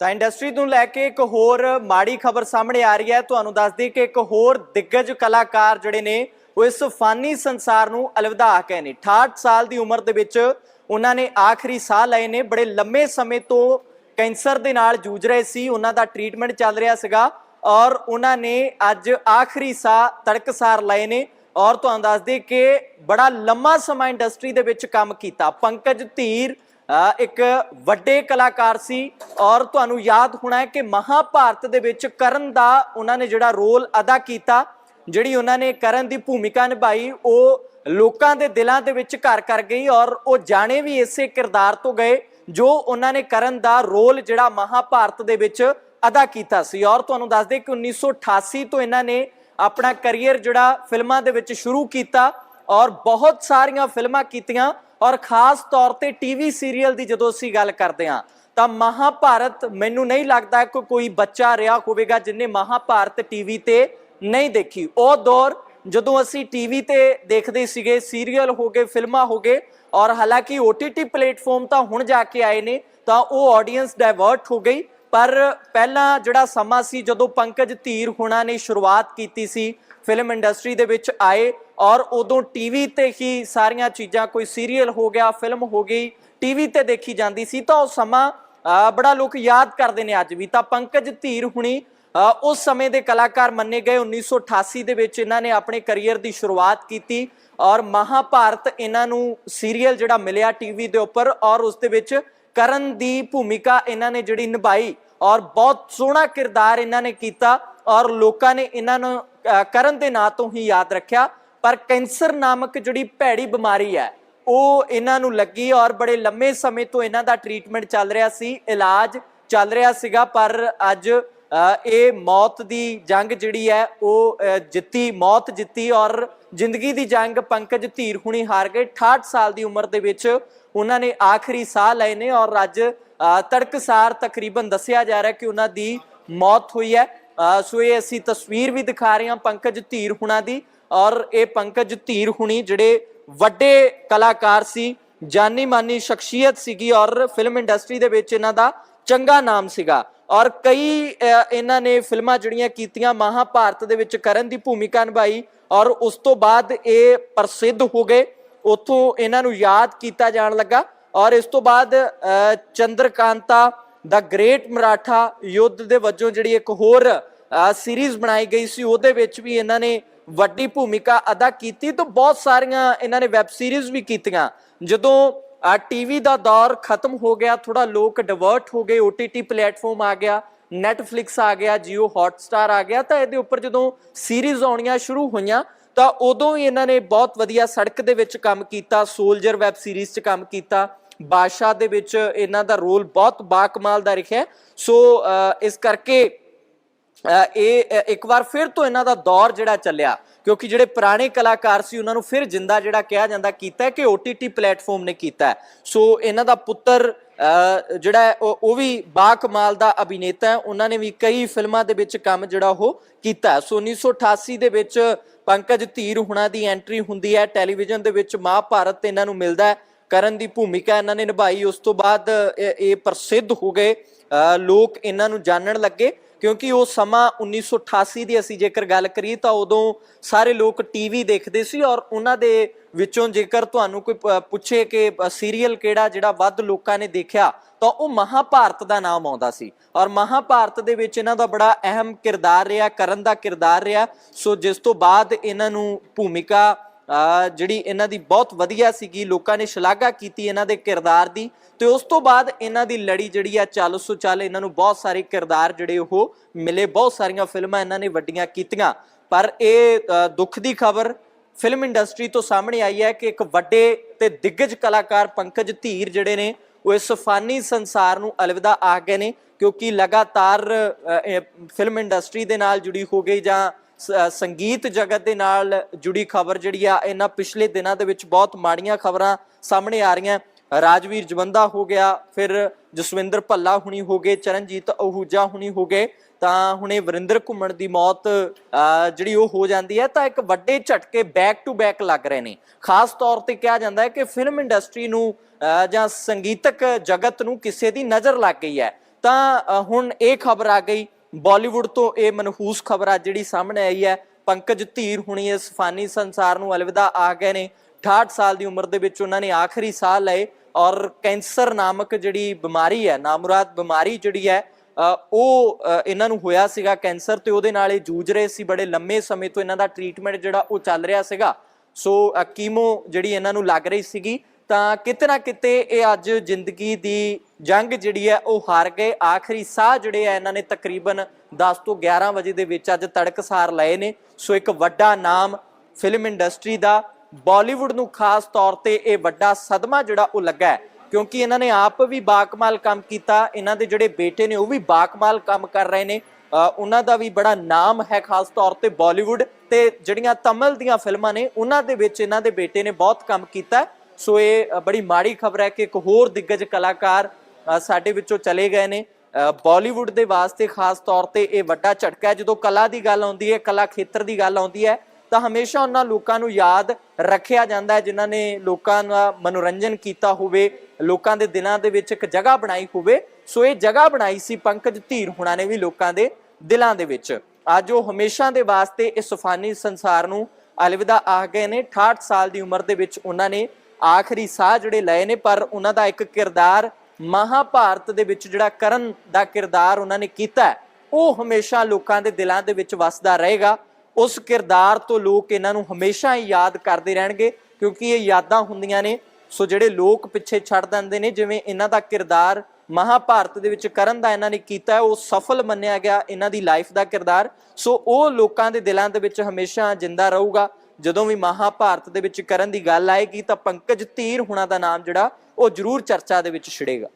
ਤਾਂ ਇੰਡਸਟਰੀ ਨੂੰ ਲੈ ਕੇ ਇੱਕ ਹੋਰ ਮਾੜੀ ਖਬਰ ਸਾਹਮਣੇ ਆ ਰਹੀ ਹੈ। ਤੁਹਾਨੂੰ ਦੱਸ ਦਈਏ ਕਿ ਇੱਕ ਹੋਰ ਦਿੱਗਜ ਕਲਾਕਾਰ ਜਿਹੜੇ ਨੇ, ਉਹ ਇਸ ਫਾਨੀ ਸੰਸਾਰ ਨੂੰ ਅਲਵਿਦਾ ਕਹੇ ਨੇ। 68 ਸਾਲ ਦੀ ਉਮਰ ਦੇ ਵਿੱਚ ਉਹਨਾਂ ਨੇ ਆਖਰੀ ਸਾਹ ਲਏ ਨੇ। ਬੜੇ ਲੰਮੇ ਸਮੇਂ ਤੋਂ ਕੈਂਸਰ ਦੇ ਨਾਲ ਜੂਝ ਰਹੇ ਸੀ। ਉਹਨਾਂ ਦਾ ਟ੍ਰੀਟਮੈਂਟ ਚੱਲ ਰਿਹਾ ਸੀਗਾ ਔਰ ਉਹਨਾਂ ਨੇ ਅੱਜ ਆਖਰੀ ਸਾਹ ਤੜਕਸਾਰ ਲਏ ਨੇ। ਔਰ ਤੁਹਾਨੂੰ ਦੱਸ ਦਈਏ ਕਿ ਬੜਾ ਲੰਮਾ ਸਮਾਂ ਇੰਡਸਟਰੀ ਦੇ ਵਿੱਚ ਕੰਮ ਕੀਤਾ। ਪੰਕਜ ਧੀਰ ਇੱਕ ਵੱਡੇ ਕਲਾਕਾਰ ਸੀ ਔਰ ਤੁਹਾਨੂੰ ਯਾਦ ਹੋਣਾ ਹੈ ਕਿ ਮਹਾਭਾਰਤ ਦੇ ਵਿੱਚ ਕਰਨ ਦਾ ਉਹਨਾਂ ਨੇ ਜਿਹੜਾ ਰੋਲ ਅਦਾ ਕੀਤਾ, ਜਿਹੜੀ ਉਹਨਾਂ ਨੇ ਕਰਨ ਦੀ ਭੂਮਿਕਾ ਨਿਭਾਈ, ਉਹ ਲੋਕਾਂ ਦੇ ਦਿਲਾਂ ਦੇ ਵਿੱਚ ਘਰ ਕਰ ਗਈ ਔਰ ਉਹ ਜਾਣੇ ਵੀ ਇਸੇ ਕਿਰਦਾਰ ਤੋਂ ਗਏ, ਜੋ ਉਹਨਾਂ ਨੇ ਕਰਨ ਦਾ ਰੋਲ ਜਿਹੜਾ ਮਹਾਭਾਰਤ ਦੇ ਵਿੱਚ ਅਦਾ ਕੀਤਾ ਸੀ। ਔਰ ਤੁਹਾਨੂੰ ਦੱਸ ਦੇ ਕਿ 1988 ਤੋਂ ਇਹਨਾਂ ਨੇ ਆਪਣਾ ਕੈਰੀਅਰ ਜਿਹੜਾ ਫਿਲਮਾਂ ਦੇ ਵਿੱਚ ਸ਼ੁਰੂ ਕੀਤਾ ਔਰ ਬਹੁਤ ਸਾਰੀਆਂ ਫਿਲਮਾਂ ਕੀਤੀਆਂ ਔਰ ਖਾਸ ਤੌਰ ਤੇ ਟੀਵੀ ਸੀਰੀਅਲ ਦੀ ਜਦੋਂ ਅਸੀਂ ਗੱਲ ਕਰਦੇ ਹਾਂ, ਤਾਂ ਮਹਾਭਾਰਤ ਮੈਨੂੰ ਨਹੀਂ ਲੱਗਦਾ ਕਿ ਕੋਈ ਬੱਚਾ ਰਿਹਾ ਹੋਵੇਗਾ ਜਿਨੇ ਮਹਾਭਾਰਤ ਟੀਵੀ ਤੇ ਨਹੀਂ ਦੇਖੀ। ਉਹ ਦੌਰ ਜਦੋਂ ਅਸੀਂ ਟੀਵੀ ਤੇ ਦੇਖਦੇ ਸੀਗੇ, ਸੀਰੀਅਲ ਹੋ ਗਏ, ਫਿਲਮਾਂ ਹੋ ਗਏ, ਔਰ ਹਾਲਾਂਕਿ OTT ਪਲੇਟਫਾਰਮ ਤਾਂ ਹੁਣ ਜਾ ਕੇ ਆਏ ਨੇ, ਤਾਂ ਉਹ ਆਡੀਅנס ਡਾਇਵਰਟ ਹੋ ਗਈ। ਪਰ ਪਹਿਲਾਂ ਜਿਹੜਾ ਸਮਾਂ ਸੀ, ਜਦੋਂ ਪੰਕਜ ਧੀਰ ਹੁਣਾਂ ਨੇ ਸ਼ੁਰੂਆਤ ਕੀਤੀ ਸੀ ਫਿਲਮ ਇੰਡਸਟਰੀ ਦੇ ਵਿੱਚ ਆਏ ਔਰ ਉਦੋਂ ਟੀਵੀ ਤੇ ਹੀ ਸਾਰੀਆਂ ਚੀਜ਼ਾਂ ਕੋਈ ਸੀਰੀਅਲ ਹੋ ਗਿਆ ਫਿਲਮ ਹੋ ਗਈ ਟੀਵੀ ਤੇ ਦੇਖੀ ਜਾਂਦੀ ਸੀ ਤਾਂ ਉਹ ਸਮਾਂ ਬੜਾ ਲੋਕ ਯਾਦ ਕਰਦੇ ਨੇ ਅੱਜ ਵੀ। ਤਾਂ ਪੰਕਜ ਧੀਰ ਹੁਣੀ ਉਸ ਸਮੇਂ ਦੇ ਕਲਾਕਾਰ ਮੰਨੇ ਗਏ 1988 ਦੇ ਵਿੱਚ ਇਹਨਾਂ ਨੇ ਆਪਣੇ ਕੈਰੀਅਰ ਦੀ ਸ਼ੁਰੂਆਤ ਕੀਤੀ ਔਰ ਮਹਾਭਾਰਤ ਇਹਨਾਂ ਨੂੰ ਸੀਰੀਅਲ ਜਿਹੜਾ ਮਿਲਿਆ ਟੀਵੀ ਦੇ ਉੱਪਰ ਔਰ ਉਸ ਦੇ ਵਿੱਚ ਕਰਨ ਦੀ ਭੂਮਿਕਾ ਇਹਨਾਂ ਨੇ ਜਿਹੜੀ ਨਿਭਾਈ ਔਰ ਬਹੁਤ ਸੋਹਣਾ ਕਿਰਦਾਰ ਇਹਨਾਂ ਨੇ ਕੀਤਾ ਔਰ ਲੋਕਾਂ ਨੇ ਇਹਨਾਂ ਨੂੰ ਕਰਨ ਦੇ ਨਾਂ ਤੋਂ ਹੀ ਯਾਦ ਰੱਖਿਆ। ਪਰ ਕੈਂਸਰ ਨਾਮਕ ਜਿਹੜੀ ਭੈੜੀ ਬਿਮਾਰੀ ਹੈ, ਉਹ ਇਹਨਾਂ ਨੂੰ ਲੱਗੀ ਔਰ ਬੜੇ ਲੰਮੇ ਸਮੇਂ ਤੋਂ ਇਹਨਾਂ ਦਾ ਟ੍ਰੀਟਮੈਂਟ ਚੱਲ ਰਿਹਾ ਸੀ, ਇਲਾਜ ਚੱਲ ਰਿਹਾ ਸੀਗਾ। ਪਰ ਅੱਜ ਇਹ ਮੌਤ ਦੀ ਜੰਗ ਜਿਹੜੀ ਹੈ, ਉਹ ਜਿੱਤੀ, ਮੌਤ ਜਿੱਤੀ ਔਰ ਜ਼ਿੰਦਗੀ ਦੀ ਜੰਗ ਪੰਕਜ ਧੀਰ ਹੁਣੀ ਹਾਰ ਗਏ। 68 ਸਾਲ ਦੀ ਉਮਰ ਦੇ ਵਿੱਚ ਉਹਨਾਂ ਨੇ ਆਖਰੀ ਸਾਹ ਲਏ ਨੇ ਔਰ ਅੱਜ ਤੜਕਸਾਰ ਤਕਰੀਬਨ ਦੱਸਿਆ ਜਾ ਰਿਹਾ ਕਿ ਉਹਨਾਂ ਦੀ ਮੌਤ ਹੋਈ ਹੈ। ਸੋ ਇਹ ਅਸੀਂ ਤਸਵੀਰ ਵੀ ਦਿਖਾ ਰਹੇ ਹਾਂ ਪੰਕਜ ਧੀਰ ਹੁਣਾਂ ਦੀ ਔਰ ਇਹ ਪੰਕਜ ਧੀਰ ਹੁਣੀ ਜਿਹੜੇ ਵੱਡੇ ਕਲਾਕਾਰ ਸੀ, ਜਾਨੀ ਮਾਨੀ ਸ਼ਖਸੀਅਤ ਸੀਗੀ ਔਰ ਫਿਲਮ ਇੰਡਸਟਰੀ ਦੇ ਵਿੱਚ ਇਹਨਾਂ ਦਾ ਚੰਗਾ ਨਾਮ ਸੀਗਾ। ਔਰ ਕਈ ਇਹਨਾਂ ਨੇ ਫਿਲਮਾਂ ਜਿਹੜੀਆਂ ਕੀਤੀਆਂ ਮਹਾਭਾਰਤ ਦੇ ਵਿੱਚ ਕਰਨ ਦੀ ਭੂਮਿਕਾ ਨਿਭਾਈ ਔਰ ਉਸ ਤੋਂ ਬਾਅਦ ਇਹ ਪ੍ਰਸਿੱਧ ਹੋ ਗਏ। ਉਥੋਂ ਇਹਨਾਂ ਨੂੰ ਯਾਦ ਕੀਤਾ ਜਾਣ ਲੱਗਾ ਔਰ ਇਸ ਤੋਂ ਬਾਅਦ ਚੰਦਰਕਾਂਤਾ ਦਾ ਗ੍ਰੇਟ ਮਰਾਠਾ ਯੁੱਧ ਦੇ ਵਜੋਂ ਜਿਹੜੀ ਇੱਕ ਹੋਰ ਸੀਰੀਜ਼ ਬਣਾਈ ਗਈ ਸੀ, ਉਹਦੇ ਵਿੱਚ ਵੀ ਇਹਨਾਂ ਨੇ ਵੱਡੀ ਭੂਮਿਕਾ ਅਦਾ ਕੀਤੀ ਤਾਂ ਬਹੁਤ ਸਾਰੀਆਂ ਇਹਨਾਂ ਨੇ ਵੈਬ ਸੀਰੀਜ਼ ਵੀ ਕੀਤੀਆਂ। ਜਦੋਂ ਟੀਵੀ ਦਾ ਦੌਰ ਖਤਮ ਹੋ ਗਿਆ ਥੋੜਾ ਲੋਕ ਡਿਵਰਟ ਹੋ ਗਏ OTT ਪਲੇਟਫਾਰਮ ਆ ਗਿਆ, Netflix ਆ ਗਿਆ, Jio Hotstar ਆ ਗਿਆ, ਤਾਂ ਇਹਦੇ ਉੱਪਰ ਜਦੋਂ ਸੀਰੀਜ਼ ਆਉਣੀਆਂ ਸ਼ੁਰੂ ਹੋਈਆਂ, ਤਾਂ ਉਦੋਂ ਹੀ ਇਹਨਾਂ ਨੇ ਬਹੁਤ ਵਧੀਆ ਸੜਕ ਦੇ ਵਿੱਚ ਕੰਮ ਕੀਤਾ ਸੋਲਜਰ ਵੈਬ ਸੀਰੀਜ਼ 'ਚ ਕੰਮ ਕੀਤਾ ਬਾਦਸ਼ਾਹ ਦੇ ਵਿੱਚ ਇਹਨਾਂ ਦਾ ਰੋਲ ਬਹੁਤ ਬਾਕਮਾਲ ਦਾ ਰਿਹਾ ਸੋ ਇਸ ਕਰਕੇ ਇਹ ਇੱਕ ਵਾਰ ਫਿਰ ਤੋਂ ਇਹਨਾਂ ਦਾ ਦੌਰ ਜਿਹੜਾ ਚੱਲਿਆ, ਕਿਉਂਕਿ ਜਿਹੜੇ ਪੁਰਾਣੇ ਕਲਾਕਾਰ ਸੀ, ਉਹਨਾਂ ਨੂੰ ਫਿਰ ਜਿੰਦਾ ਜਿਹੜਾ ਕਿਹਾ ਜਾਂਦਾ, ਕੀਤਾ ਹੈ ਕਿ OTT ਪਲੇਟਫਾਰਮ ਨੇ ਕੀਤਾ ਸੋ, ਇਹਨਾਂ ਦਾ ਪੁੱਤਰ ਜਿਹੜਾ ਉਹ ਉਹ ਵੀ ਬਾਕਮਾਲ ਦਾ ਅਭਿਨੇਤਾ ਹੈ। ਉਹਨਾਂ ਨੇ ਵੀ ਕਈ ਫਿਲਮਾਂ ਦੇ ਵਿੱਚ ਕੰਮ ਜਿਹੜਾ ਉਹ ਕੀਤਾ ਹੈ। ਸੋ 1988 ਦੇ ਵਿੱਚ ਪੰਕਜ ਧੀਰ ਹੁਣਾਂ ਦੀ ਐਂਟਰੀ ਹੁੰਦੀ ਹੈ। ਟੈਲੀਵਿਜ਼ਨ ਦੇ ਵਿੱਚ ਮਹਾਭਾਰਤ ਇਹਨਾਂ ਨੂੰ ਮਿਲਦਾ ਹੈ। ਕਰਨ ਦੀ ਭੂਮਿਕਾ ਇਹਨਾਂ ਨੇ ਨਿਭਾਈ। ਉਸ ਤੋਂ ਬਾਅਦ ਇਹ ਪ੍ਰਸਿੱਧ ਹੋ ਗਏ। ਲੋਕ ਇਹਨਾਂ ਨੂੰ ਜਾਣਨ ਲੱਗੇ ਕਿਉਂਕਿ ਉਹ ਸਮਾਂ 1988 ਦੀ ਅਸੀਂ ਜੇਕਰ ਗੱਲ ਕਰੀਏ ਤਾਂ ਉਦੋਂ ਸਾਰੇ ਲੋਕ ਟੀਵੀ ਦੇਖਦੇ ਸੀ ਔਰ ਉਹਨਾਂ ਦੇ ਵਿੱਚੋਂ ਜੇਕਰ ਤੁਹਾਨੂੰ ਕੋਈ ਪੁੱਛੇ ਕਿ ਸੀਰੀਅਲ ਕਿਹੜਾ ਜਿਹੜਾ ਵੱਧ ਲੋਕਾਂ ਨੇ ਦੇਖਿਆ, ਤਾਂ ਉਹ ਮਹਾਭਾਰਤ ਦਾ ਨਾਮ ਆਉਂਦਾ ਸੀ। ਔਰ ਮਹਾਭਾਰਤ ਦੇ ਵਿੱਚ ਇਹਨਾਂ ਦਾ ਬੜਾ ਅਹਿਮ ਕਿਰਦਾਰ ਰਿਹਾ, ਕਰਨ ਦਾ ਕਿਰਦਾਰ ਰਿਹਾ। ਸੋ ਜਿਸ ਤੋਂ ਬਾਅਦ ਇਹਨਾਂ ਨੂੰ ਭੂਮਿਕਾ ਜਿਹੜੀ ਇਹਨਾਂ ਦੀ ਬਹੁਤ ਵਧੀਆ ਸੀਗੀ, ਲੋਕਾਂ ਨੇ ਸ਼ਲਾਘਾ ਕੀਤੀ ਇਹਨਾਂ ਦੇ ਕਿਰਦਾਰ ਦੀ ਤੇ ਉਸ ਤੋਂ ਬਾਅਦ ਇਹਨਾਂ ਦੀ ਲੜੀ ਜਿਹੜੀ ਆ, ਚੱਲ ਸੋ ਚੱਲ ਇਹਨਾਂ ਨੂੰ ਬਹੁਤ ਸਾਰੇ ਕਿਰਦਾਰ ਜਿਹੜੇ ਉਹ ਮਿਲੇ, ਬਹੁਤ ਸਾਰੀਆਂ ਫਿਲਮਾਂ ਇਹਨਾਂ ਨੇ ਵੱਡੀਆਂ ਕੀਤੀਆਂ। ਪਰ ਇਹ ਦੁੱਖ ਦੀ ਖਬਰ ਫਿਲਮ ਇੰਡਸਟਰੀ ਤੋਂ ਸਾਹਮਣੇ ਆਈ ਹੈ ਕਿ ਇੱਕ ਵੱਡੇ ਤੇ ਦਿੱਗਜ ਕਲਾਕਾਰ ਪੰਕਜ ਧੀਰ ਜਿਹੜੇ ਨੇ, ਉਹ ਇਸ ਫਾਨੀ ਸੰਸਾਰ ਨੂੰ ਅਲਵਿਦਾ ਆ ਗਏ ਨੇ ਕਿਉਂਕਿ ਲਗਾਤਾਰ ਫਿਲਮ ਇੰਡਸਟਰੀ ਦੇ ਨਾਲ ਜੁੜੀ ਹੋ ਗਈ ਜਾਂ ਸੰਗੀਤ ਜਗਤ ਦੇ ਨਾਲ ਜੁੜੀ ਖਬਰ ਜਿਹੜੀ ਆ, ਇਹਨਾਂ ਪਿਛਲੇ ਦਿਨਾਂ ਦੇ ਵਿੱਚ ਬਹੁਤ ਮਾੜੀਆਂ ਖਬਰਾਂ ਸਾਹਮਣੇ ਆ ਰਹੀਆਂ। ਰਾਜਵੀਰ ਜਵੰਦਾ ਹੋ ਗਿਆ, ਫਿਰ ਜਸਵਿੰਦਰ ਭੱਲਾ ਹੁਣੀ ਹੋ ਗਏ, ਚਰਨਜੀਤ ਅਹੂਜਾ ਹੁਣੀ ਹੋ ਗਏ, ਤਾਂ ਹੁਣੇ ਵਰਿੰਦਰ ਘੁੰਮਣ ਦੀ ਮੌਤ ਜਿਹੜੀ ਉਹ ਹੋ ਜਾਂਦੀ ਹੈ, ਤਾਂ ਇੱਕ ਵੱਡੇ ਝਟਕੇ ਬੈਕ ਟੂ ਬੈਕ ਲੱਗ ਰਹੇ ਨੇ। ਖਾਸ ਤੌਰ ਤੇ ਕਿਹਾ ਜਾਂਦਾ ਹੈ ਕਿ ਫਿਲਮ ਇੰਡਸਟਰੀ ਨੂੰ ਜਾਂ ਸੰਗੀਤਕ ਜਗਤ ਨੂੰ ਕਿਸੇ ਦੀ ਨਜ਼ਰ ਲੱਗ ਗਈ ਹੈ। ਤਾਂ ਹੁਣ ਇਹ ਖਬਰ ਆ ਗਈ ਬਾਲੀਵੁੱਡ ਤੋਂ ਇਹ ਮਨਹੂਸ ਖਬਰ ਅੱਜ ਜਿਹੜੀ ਸਾਹਮਣੇ ਆਈ ਹੈ, ਪੰਕਜ ਧੀਰ ਹੁਣੀ ਇਸ ਫਾਨੀ ਸੰਸਾਰ ਨੂੰ ਅਲਵਿਦਾ ਆ ਗਏ ਨੇ। 68 ਸਾਲ ਦੀ ਉਮਰ ਦੇ ਵਿੱਚ ਉਹਨਾਂ ਨੇ ਆਖਰੀ ਸਾਹ ਲਏ ਔਰ ਕੈਂਸਰ ਨਾਮਕ ਜਿਹੜੀ ਬਿਮਾਰੀ ਹੈ, ਨਾਮੁਰਾਦ ਬਿਮਾਰੀ ਜਿਹੜੀ ਹੈ ਉਹ ਇਹਨਾਂ ਨੂੰ ਹੋਇਆ ਸੀਗਾ ਕੈਂਸਰ ਤੇ ਉਹਦੇ ਨਾਲ ਇਹ ਜੂਝ ਰਹੇ ਸੀ। ਬੜੇ ਲੰਮੇ ਸਮੇਂ ਤੋਂ ਇਹਨਾਂ ਦਾ ਟ੍ਰੀਟਮੈਂਟ ਜਿਹੜਾ ਉਹ ਚੱਲ ਰਿਹਾ ਸੀਗਾ। ਸੋ ਕੀਮੋ ਜਿਹੜੀ ਇਹਨਾਂ ਨੂੰ ਲੱਗ ਰਹੀ ਸੀਗੀ ਤਾਂ ਕਿਤੇ ਨਾ ਕਿਤੇ ਇਹ ਅੱਜ ਜ਼ਿੰਦਗੀ ਦੀ ਜੰਗ ਜਿਹੜੀ ਹੈ ਉਹ ਹਾਰ ਗਏ। ਆਖਰੀ ਸਾਹ ਜਿਹੜੇ ਆ ਇਹਨਾਂ ਨੇ ਤਕਰੀਬਨ 10 ਤੋਂ 11 ਵਜੇ ਦੇ ਵਿੱਚ ਅੱਜ ਤੜਕਸਾਰ ਲਏ ਨੇ। ਸੋ ਇੱਕ ਵੱਡਾ ਨਾਮ ਫਿਲਮ ਇੰਡਸਟਰੀ ਦਾ, ਬਾਲੀਵੁੱਡ ਨੂੰ ਖਾਸ ਤੌਰ ਤੇ ਇਹ ਵੱਡਾ ਸਦਮਾ ਜਿਹੜਾ ਉਹ ਲੱਗਾ ਕਿਉਂਕਿ ਇਹਨਾਂ ਨੇ ਆਪ ਵੀ ਬਾਕਮਾਲ ਕੰਮ ਕੀਤਾ, ਇਹਨਾਂ ਦੇ ਜਿਹੜੇ ਬੇਟੇ ਨੇ ਉਹ ਵੀ ਬਾਕਮਾਲ ਕੰਮ ਕਰ ਰਹੇ ਨੇ। ਉਹਨਾਂ ਦਾ ਵੀ ਬੜਾ ਨਾਮ ਹੈ ਖਾਸ ਤੌਰ ਤੇ ਬਾਲੀਵੁੱਡ। ਤੇ ਜਿਹੜੀਆਂ ਤਮਿਲ ਦੀਆਂ ਫਿਲਮਾਂ ਨੇ, ਉਹਨਾਂ ਦੇ ਵਿੱਚ ਇਹਨਾਂ ਦੇ ਬੇਟੇ ਨੇ ਬਹੁਤ ਕੰਮ ਕੀਤਾ। ਸੋ ਇਹ ਬੜੀ ਮਾੜੀ ਖਬਰ ਹੈ ਕਿ ਇੱਕ ਹੋਰ ਦਿੱਗਜ ਕਲਾਕਾਰ ਸਾਡੇ ਵਿੱਚੋਂ ਚਲੇ ਗਏ ਨੇ। ਅ, ਬਾਲੀਵੁੱਡ ਦੇ ਵਾਸਤੇ ਖਾਸ ਤੌਰ ਤੇ ਇਹ ਵੱਡਾ ਝਟਕਾ ਹੈ। ਜਦੋਂ ਕਲਾ ਦੀ ਗੱਲ ਆਉਂਦੀ ਹੈ ਕਲਾ ਖੇਤਰ ਦੀ ਗੱਲ ਆਉਂਦੀ ਹੈ ਤਾਂ ਹਮੇਸ਼ਾ ਉਹਨਾਂ ਲੋਕਾਂ ਨੂੰ ਯਾਦ ਰੱਖਿਆ ਜਾਂਦਾ ਹੈ ਜਿਨ੍ਹਾਂ ਨੇ ਲੋਕਾਂ ਦਾ ਮਨੋਰੰਜਨ ਕੀਤਾ ਹੋਵੇ ਲੋਕਾਂ ਦੇ ਦਿਲਾਂ ਦੇ ਵਿੱਚ ਇੱਕ ਜਗ੍ਹਾ ਬਣਾਈ ਹੋਵੇ। ਸੋ ਇਹ ਜਗ੍ਹਾ ਬਣਾਈ ਸੀ ਪੰਕਜ ਧੀਰ ਹੁਣਾਂ ਨੇ ਵੀ ਲੋਕਾਂ ਦੇ ਦਿਲਾਂ ਦੇ ਵਿੱਚ। ਅੱਜ ਉਹ ਹਮੇਸ਼ਾ ਦੇ ਵਾਸਤੇ ਇਸ ਫਾਨੀ ਸੰਸਾਰ ਨੂੰ ਅਲਵਿਦਾ ਆ ਗਏ ਨੇ। 68 ਸਾਲ ਦੀ ਉਮਰ ਦੇ ਵਿੱਚ ਉਹਨਾਂ ਨੇ ਆਖਰੀ ਸਾਹ ਜਿਹੜੇ ਲਏ ਨੇ, ਪਰ ਉਹਨਾਂ ਦਾ ਇੱਕ ਕਿਰਦਾਰ ਮਹਾਭਾਰਤ ਦੇ ਵਿੱਚ ਜਿਹੜਾ ਕਰਨ ਦਾ ਕਿਰਦਾਰ ਉਹਨਾਂ ਨੇ ਕੀਤਾ ਉਹ ਹਮੇਸ਼ਾ ਲੋਕਾਂ ਦੇ ਦਿਲਾਂ ਦੇ ਵਿੱਚ ਵਸਦਾ ਰਹੇਗਾ। ਉਸ ਕਿਰਦਾਰ ਤੋਂ ਲੋਕ ਇਹਨਾਂ ਨੂੰ ਹਮੇਸ਼ਾ ਹੀ ਯਾਦ ਕਰਦੇ ਰਹਿਣਗੇ, ਕਿਉਂਕਿ ਇਹ ਯਾਦਾਂ ਹੁੰਦੀਆਂ ਨੇ। ਸੋ ਜਿਹੜੇ ਲੋਕ ਪਿੱਛੇ ਛੱਡ ਦਿੰਦੇ ਨੇ, ਜਿਵੇਂ ਇਹਨਾਂ ਦਾ ਕਿਰਦਾਰ ਮਹਾਭਾਰਤ ਦੇ ਵਿੱਚ ਕਰਨ ਦਾ ਇਹਨਾਂ ਨੇ ਕੀਤਾ ਉਹ ਸਫਲ ਮੰਨਿਆ ਗਿਆ ਇਹਨਾਂ ਦੀ ਲਾਈਫ ਦਾ ਕਿਰਦਾਰ। ਸੋ ਉਹ ਲੋਕਾਂ ਦੇ ਦਿਲਾਂ ਦੇ ਵਿੱਚ ਹਮੇਸ਼ਾ ਜਿੰਦਾ ਰਹੂਗਾ। ਜਦੋਂ ਵੀ ਮਹਾਭਾਰਤ ਦੇ ਵਿੱਚ ਕਰਨ ਦੀ ਗੱਲ ਆਏਗੀ ਤਾਂ ਪੰਕਜ ਧੀਰ ਹੁਣਾਂ ਦਾ ਨਾਮ ਜਿਹੜਾ ਉਹ ਜ਼ਰੂਰ ਚਰਚਾ ਦੇ ਵਿੱਚ ਛਿੜੇਗਾ।